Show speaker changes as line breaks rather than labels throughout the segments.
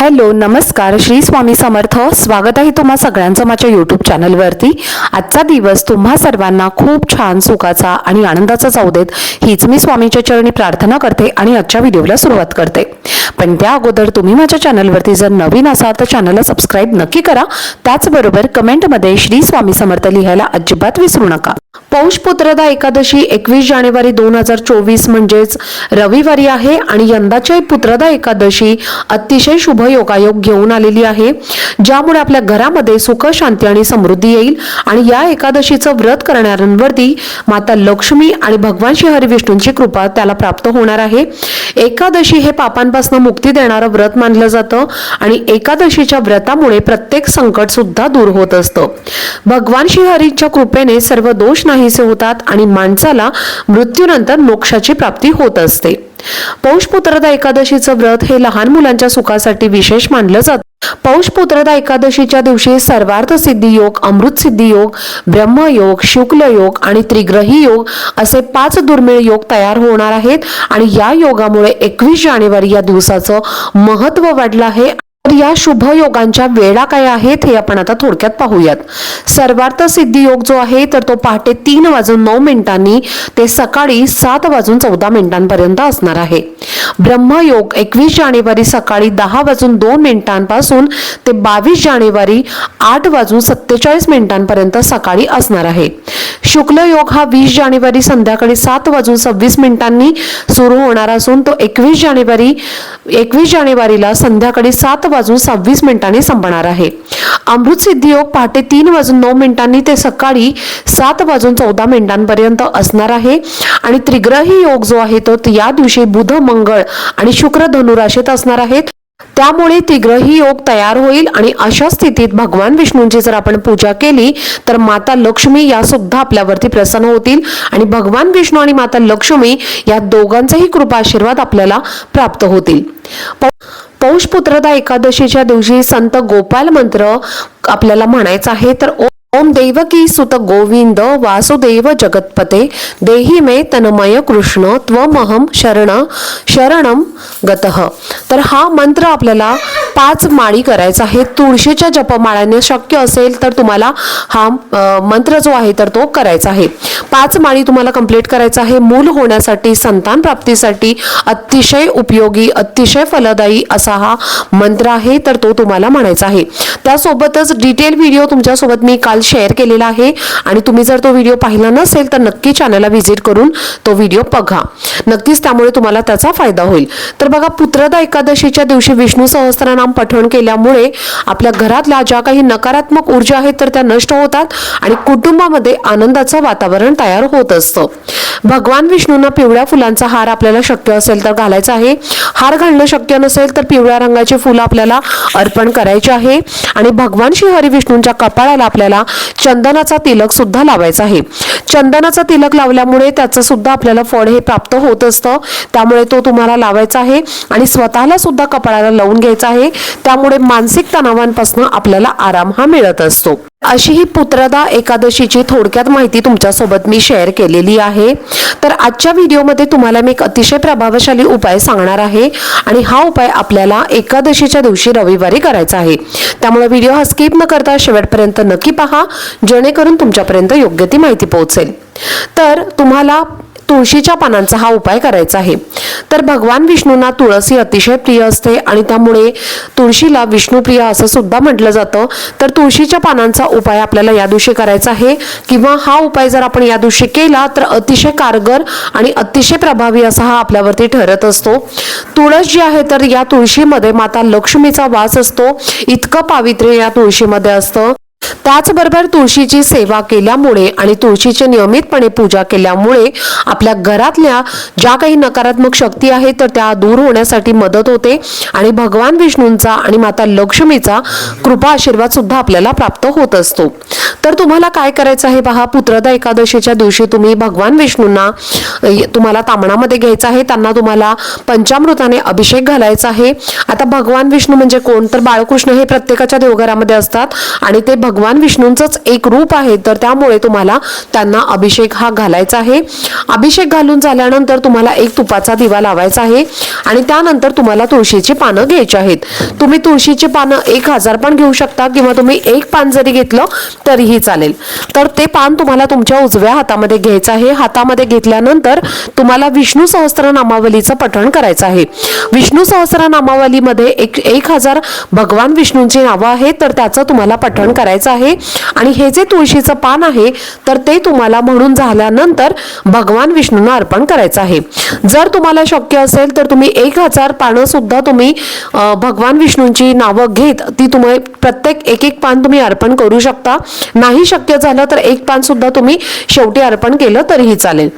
Hello नमस्कार. श्री स्वामी समर्थ. स्वागत आहे तुम्हा सगळ्यांचं माझ्या यूट्यूब चॅनलवरती आजचा दिवस तुम्हा सर्वांना खूप छान सुखाचा आणि आनंदाचा जाऊ देत. हीच मी स्वामीच्या चरणी प्रार्थना करते आणि आजच्या व्हिडिओला सुरुवात करते. पण त्या अगोदर तुम्ही माझ्या चॅनलवरती जर नवीन असाल तर चॅनलला सबस्क्राईब नक्की करा. त्याचबरोबर कमेंटमध्ये श्री स्वामी समर्थ लिहायला अजिबात विसरू नका. पौष पुत्रदा एकादशी एकवीस जानेवारी दोन हजार चोवीस म्हणजेच रविवारी आहे आणि यंदाची पुत्रदा एकादशी अतिशय शुभ योगायोग घेऊन आलेली आहे. ज्यामुळे आपल्या घरामध्ये सुख शांती आणि समृद्धी येईल आणि या एकादशीचं व्रत करणाऱ्यांवरती माता लक्ष्मी आणि भगवान श्री हरिविष्णूंची कृपा त्याला प्राप्त होणार आहे. एकादशी हे पापांपासून मुक्ती देणारं व्रत मानलं जातं आणि एकादशीच्या व्रतामुळे प्रत्येक संकट सुद्धा दूर होत असतं. भगवान श्रीहरीच्या कृपेने सर्व दोष नाहीसे होतात आणि माणसाला मृत्यूनंतर मोक्षाची प्राप्ती होत असते. पौष पुत्रदा एकादशीचं व्रत हे लहान मुलांच्या सुखासाठी विशेष मानलं जातं. पौष पुत्रदा एकादशीच्या दिवशी सर्वार्थ सिद्धी योग अमृत सिद्धी योग ब्रह्मयोग शुक्ल योग आणि त्रिग्रही योग असे पाच दुर्मिळ योग तयार होणार आहेत आणि या योगामुळे एकवीस जानेवारी या दिवसाचं महत्त्व वाढलं आहे. तर या शुभ योगांच्या वेळा काय आहेत हे आपण आता थोडक्यात पाहूयात. सर्वार्थ सिद्धी योग जो आहे तर तो पहाटे तीन वाजून नऊ मिनिटांनी ते सकाळी सात वाजून चौदा मिनिटांपर्यंत असणार आहे. ब्रह्मयोग एकवीस जानेवारी सकाळी दहा वाजून दोन मिनिटांपासून ते बावीस जानेवारी आठ वाजून सत्तेचाळीस मिनिटांपर्यंत सकाळी असणार आहे. शुक्ल योग हा वीस जानेवारी संध्याकाळी सात वाजून सव्वीस मिनिटांनी सुरू होणार असून तो एकवीस जानेवारी एकवीस जानेवारीला संध्याकाळी सात वाजून सव्वीस मिनिटांनी संपणार आहे. अमृत सिद्धी योग पहाटे तीन वाजून नऊ मिनिटांनी ते सकाळी सात वाजून चौदा मिनिटांपर्यंत असणार आहे. आणि त्रिग्रही योग जो आहे तो या दिवशी बुध मंगळ आणि शुक्र धनुराशीत असणार आहेत. त्यामुळे तिग्रही योग तयार होईल आणि अशा स्थितीत भगवान विष्णूंची जर आपण पूजा केली तर माता लक्ष्मी या सुद्धा आपल्यावरती प्रसन्न होतील. आणि भगवान विष्णू आणि माता लक्ष्मी या दोघांचाही कृपा आशीर्वाद आपल्याला प्राप्त होतील. पौष पुत्रदा एकादशीच्या दिवशी संत गोपाल मंत्र आपल्याला म्हणायचा आहे तर ओ- ओम देवकी सुत गोविंद वासुदेव जगतपते देही मे तन्मय कृष्ण त्वमहम शरण शरणम गतः. तर हा मंत्र आपल्याला पाच माळी करायचा आहे. तुळशीच्या जपमाळ्याने शक्य असेल तर तुम्हाला हा मंत्र जो आहे तर तो करायचा आहे. पाच माळी तुम्हाला कंप्लीट करायचा आहे. मूल होण्यासाठी संतान प्राप्तीसाठी अतिशय उपयोगी अतिशय फलदायी असा हा मंत्र आहे तर तो तुम्हाला म्हणायचा आहे. त्यासोबतच डिटेल व्हिडिओ तुमच्यासोबत मी काल शेअर केलेला आहे. आणि तुम्ही जर तो व्हिडिओ पाहिला नसेल तर नक्की चॅनलला व्हिजिट करून तो व्हिडिओ बघा. नक्कीच त्यामुळे तुम्हाला त्याचा फायदा होईल. तर बघा पुत्रदा एकादशीच्या दिवशी विष्णू सहस्त्रनाम पठण केल्यामुळे आपल्या घरातल्या ज्या काही नकारात्मक ऊर्जा आहेत तर त्या नष्ट होतात आणि कुटुंबामध्ये आनंदाचं वातावरण तयार होत असतं. भगवान विष्णूंना पिवळ्या फुलांचा हार आपल्याला शक्य असेल तर घालायचा आहे. हार घालणं शक्य नसेल तर पिवळ्या रंगाची फुलं आपल्याला अर्पण करायची आहे. आणि भगवान श्री हरी विष्णूंच्या कपाळाला आपल्याला चंदनाचा तिलक सुद्धा लावायचा आहे. चंदनाचा तिलक लावल्यामुळे त्याचं सुद्धा आपल्याला फळ हे प्राप्त होत असतं. त्यामुळे तो तुम्हाला लावायचा आहे आणि स्वतःला सुद्धा कपाळाला लावून घ्यायचा आहे. त्यामुळे मानसिक तणावांपासून आपल्याला आराम हा मिळत असतो. अशी ही पुत्रदा एकादशीची थोडक्यात माहिती तुमच्यासोबत मी शेअर केलेली आहे. तर आजच्या व्हिडिओमध्ये तुम्हाला मी एक अतिशय प्रभावशाली उपाय सांगणार आहे आणि हा उपाय आपल्याला एकादशीच्या दिवशी रविवारी करायचा आहे. त्यामुळे व्हिडिओ हा स्किप न करता शेवटपर्यंत नक्की पहा जेणेकरून तुमच्यापर्यंत योग्य ती माहिती पोहोचेल. तर तुम्हाला तुळशीच्या पानांचा हा उपाय करायचा आहे. तर भगवान विष्णूंना तुळसी अतिशय प्रिय असते आणि त्यामुळे तुळशीला विष्णुप्रिय असं सुद्धा म्हटलं जातं. तर तुळशीच्या पानांचा उपाय आपल्याला या दिवशी करायचा आहे. किंवा हा उपाय जर आपण या दिवशी केला तर अतिशय कारगर आणि अतिशय प्रभावी असा हा आपल्यावरती ठरत असतो. तुळस जी आहे तर या तुळशीमध्ये माता लक्ष्मीचा वास असतो. इतकं पावित्र्य या तुळशीमध्ये असतं. त्याचबरोबर तुळशीची सेवा केल्यामुळे आणि तुळशीची नियमितपणे पूजा केल्यामुळे आपल्या घरातल्या ज्या काही नकारात्मक शक्ती आहेत तर त्या दूर होण्यासाठी मदत होते. आणि भगवान विष्णूंचा आणि माता लक्ष्मीचा कृपा आशीर्वाद सुद्धा आपल्याला प्राप्त होत असतो. तर तुम्हाला काय करायचं आहे पहा पुत्रदा एकादशीच्या दिवशी तुम्ही भगवान विष्णूंना तुम्हाला तामणामध्ये घ्यायचं आहे. त्यांना तुम्हाला पंचामृताने अभिषेक घालायचा आहे. आता भगवान विष्णू म्हणजे कोण? तर बाळकृष्ण हे प्रत्येकाच्या देवघरामध्ये असतात आणि ते भगवान भगवान विष्णूंचंच एक रूप आहे तर त्यामुळे तुम्हाला त्यांना अभिषेक हा घालायचा आहे. अभिषेक घालून झाल्यानंतर तुम्हाला एक तुपाचा दिवा लावायचा आहे आणि त्यानंतर तुम्हाला तुळशीची पानं घ्यायची आहेत. तुम्ही तुळशीची पानं एक हजार पण घेऊ शकता किंवा तुम्ही एक पान जरी घेतलं तरीही चालेल. तर ते पान तुम्हाला तुमच्या उजव्या हातामध्ये घ्यायचं आहे. हातामध्ये घेतल्यानंतर तुम्हाला विष्णू सहस्त्र नामावलीचं पठण करायचं आहे. विष्णू सहस्त्र नामावलीमध्ये एक एक हजार भगवान विष्णूंची नावं आहेत तर त्याचं तुम्हाला पठण करायचं आहे. आणि हे जे तुळशीचं पान आहे तर ते तुम्हाला म्हणून झाल्यानंतर भगवान विष्णूंना अर्पण करायचं आहे. जर तुम्हाला शक्य असेल तर तुम्ही एक हजार पानं सुद्धा तुम्ही भगवान विष्णूंची नावं घेत ती तुम्ही प्रत्येक एक एक पान तुम्ही अर्पण करू शकता. नाही शक्य झालं तर एक पान सुद्धा तुम्ही शेवटी अर्पण केलं तरीही चालेल.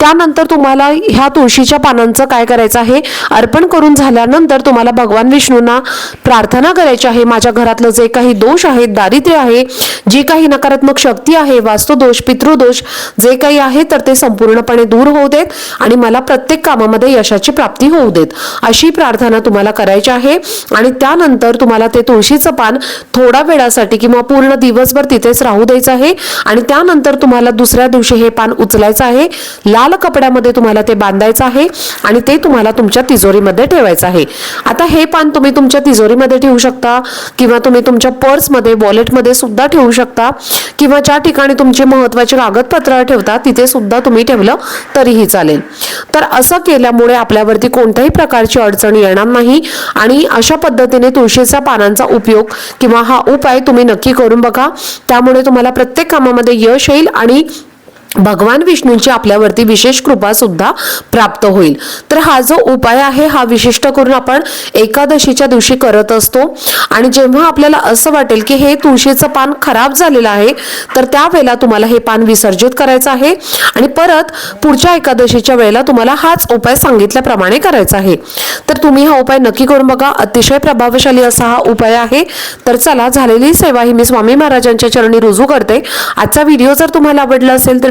त्यानंतर तुम्हाला ह्या तुळशीच्या पानांचं काय करायचं आहे? अर्पण करून झाल्यानंतर तुम्हाला भगवान विष्णूंना प्रार्थना करायची आहे. माझ्या घरातलं जे काही दोष आहेत दारिद्र्य आहे. जी काही नकारात्मक शक्ती आहे वास्तुदोष पितृदोष जे काही आहे तर ते संपूर्णपणे दूर होऊ देत आणि मला प्रत्येक कामामध्ये यशाची प्राप्ती होऊ देत. अशी प्रार्थना तुम्हाला करायची आहे आणि त्यानंतर तुम्हाला ते तुळशीचं पान थोडा वेळासाठी किंवा पूर्ण दिवसभर तिथेच राहू द्यायचं आहे आणि त्यानंतर तुम्हाला दुसऱ्या दिवशी हे पान उचलायचं आहे. लाल कपड्यामध्ये तुम्हाला ते बांधायचं आहे आणि ते तुम्हाला तुमच्या तिजोरीमध्ये ठेवायचं आहे. आता हे पान तुम्ही तुमच्या तिजोरीमध्ये ठेवू शकता किंवा तुम्ही तुमच्या पर्समध्ये वॉलेटमध्ये सुद्धा ठेवू शकता. किंवा ज्या ठिकाणी तुमची महत्वाची कागदपत्र ठेवता तिथे सुद्धा तुम्ही ठेवलं तरीही चालेल. तर असं केल्यामुळे आपल्यावरती कोणत्याही प्रकारची अडचण येणार नाही आणि अशा पद्धतीने तुळशीच्या पानांचा उपयोग किंवा हा उपाय तुम्ही नक्की करून बघा. त्यामुळे तुम्हाला प्रत्येक कामामध्ये यश येईल आणि भगवान विष्णूंची आपल्यावरती विशेष कृपा सुद्धा प्राप्त होईल. तर हा जो उपाय आहे हा विशिष्ट करून आपण एकादशीच्या दिवशी करत असतो. आणि जेव्हा आपल्याला असं वाटेल की हे तुळशीचं पान खराब झालेलं आहे तर त्यावेळेला तुम्हाला हे पान विसर्जित करायचं आहे. आणि परत पुढच्या एकादशीच्या वेळेला तुम्हाला हाच उपाय सांगितल्याप्रमाणे करायचा आहे. तर तुम्ही हा उपाय नक्की करून बघा. अतिशय प्रभावशाली असा हा उपाय आहे. तर चला झालेली सेवा ही मी स्वामी महाराजांच्या चरणी रुजू करते. आजचा व्हिडिओ जर तुम्हाला आवडला असेल तर